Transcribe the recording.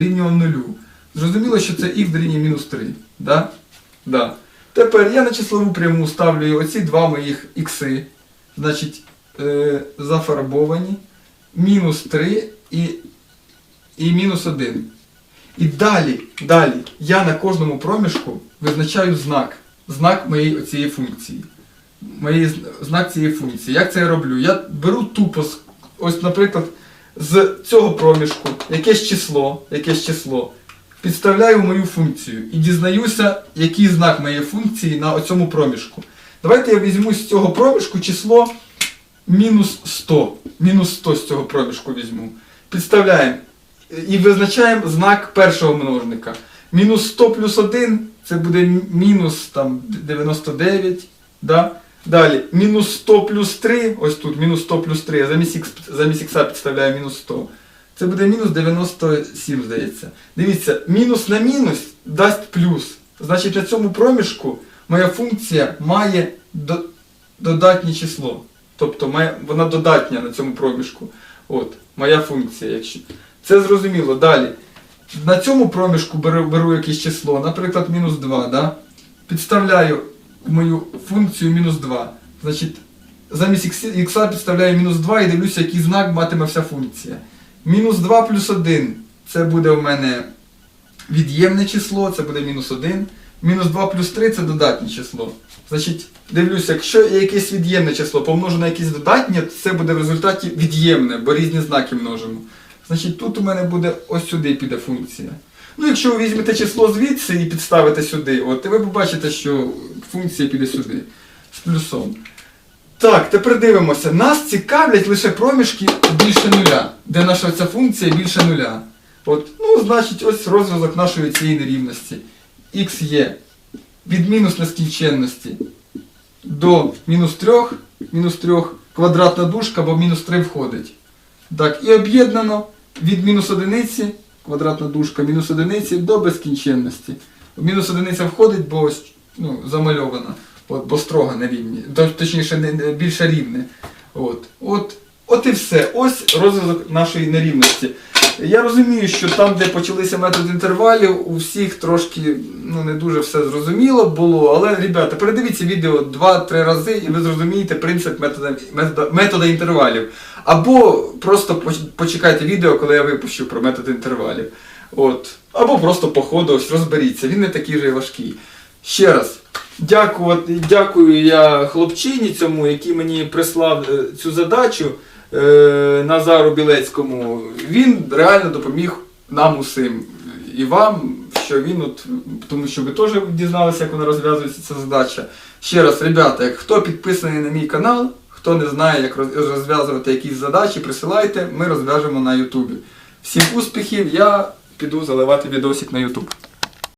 дорівнює нулю. Зрозуміло, що це х дорівнює мінус 3. Да? Да. Тепер я на числову пряму ставлю оці два моїх ікси. Значить, е, зафарбовані. Мінус 3 і, і мінус 1. І далі, далі я на кожному проміжку визначаю знак. Знак моєї цієї функції. Моєї, знак цієї функції. Як це я роблю? Я беру тупо, ось, наприклад, з цього проміжку якесь число, якесь число, підставляю мою функцію і дізнаюся, який знак моєї функції на цьому проміжку. Давайте я візьму з цього проміжку число мінус 100. Мінус 100 з цього проміжку візьму. Підставляємо і визначаємо знак першого множника. Мінус 100 плюс 1 це буде мінус там, 99. Да? Далі, мінус 100 плюс 3, ось тут мінус 100 плюс 3, а замість, х, підставляю мінус 100. Це буде мінус 97, здається. Дивіться, мінус на мінус дасть плюс. Значить, на цьому проміжку моя функція має до, додатнє число. Тобто має, вона додатня на цьому проміжку. От, моя функція. Якщо. Це зрозуміло. Далі. На цьому проміжку беру, беру якесь число, наприклад, мінус 2. Да? Підставляю мою функцію мінус 2. Значить, замість х підставляю мінус 2 і дивлюся, який знак матиме вся функція. Мінус 2 плюс 1 це буде у мене від'ємне число, це буде мінус 1. Мінус 2 плюс 3 це додатнє число. Значить, дивлюся, якщо є якесь від'ємне число помножу на якесь додатнє, то це буде в результаті від'ємне, бо різні знаки множимо. Значить, тут у мене буде ось сюди піде функція. Ну, якщо ви візьмете число звідси і підставите сюди, от, і ви побачите, що функція піде сюди з плюсом. Так, тепер дивимося. Нас цікавлять лише проміжки більше нуля, де наша ця функція більше нуля. От, ну, значить, ось розв'язок нашої цієї нерівності. Х є від мінус нескінченності до мінус 3, мінус 3 квадратна дужка, бо мінус 3 входить. Так, і об'єднано від мінус одиниці, квадратна дужка, мінус одиниці до безкінченності. Мінус одиниця входить, бо ну, замальована, от, бо строго на рівні, точніше більше рівне. От. От, от і все. Ось розв'язок нашої нерівності. Я розумію, що там, де почалися методи інтервалів, у всіх трошки ну, не дуже все зрозуміло було, але, ребята, передивіться відео 2-3 рази і ви зрозумієте принцип метода, метода, метода інтервалів. Або просто почекайте відео, коли я випущу про метод інтервалів. От. Або просто по ходу ось розберіться, він не такий вже й важкий. Ще раз, дякувати, дякую я хлопчині цьому, який мені прислав е, цю задачу Назару Білецькому. Він реально допоміг нам усім. І вам, що він, от, тому що ви теж дізналися, як вона розв'язується ця задача. Ще раз, ребята, хто підписаний на мій канал, хто не знає, як розв'язувати якісь задачі, присилайте, ми розв'яжемо на Ютубі. Всім успіхів, я піду заливати відосик на Ютуб.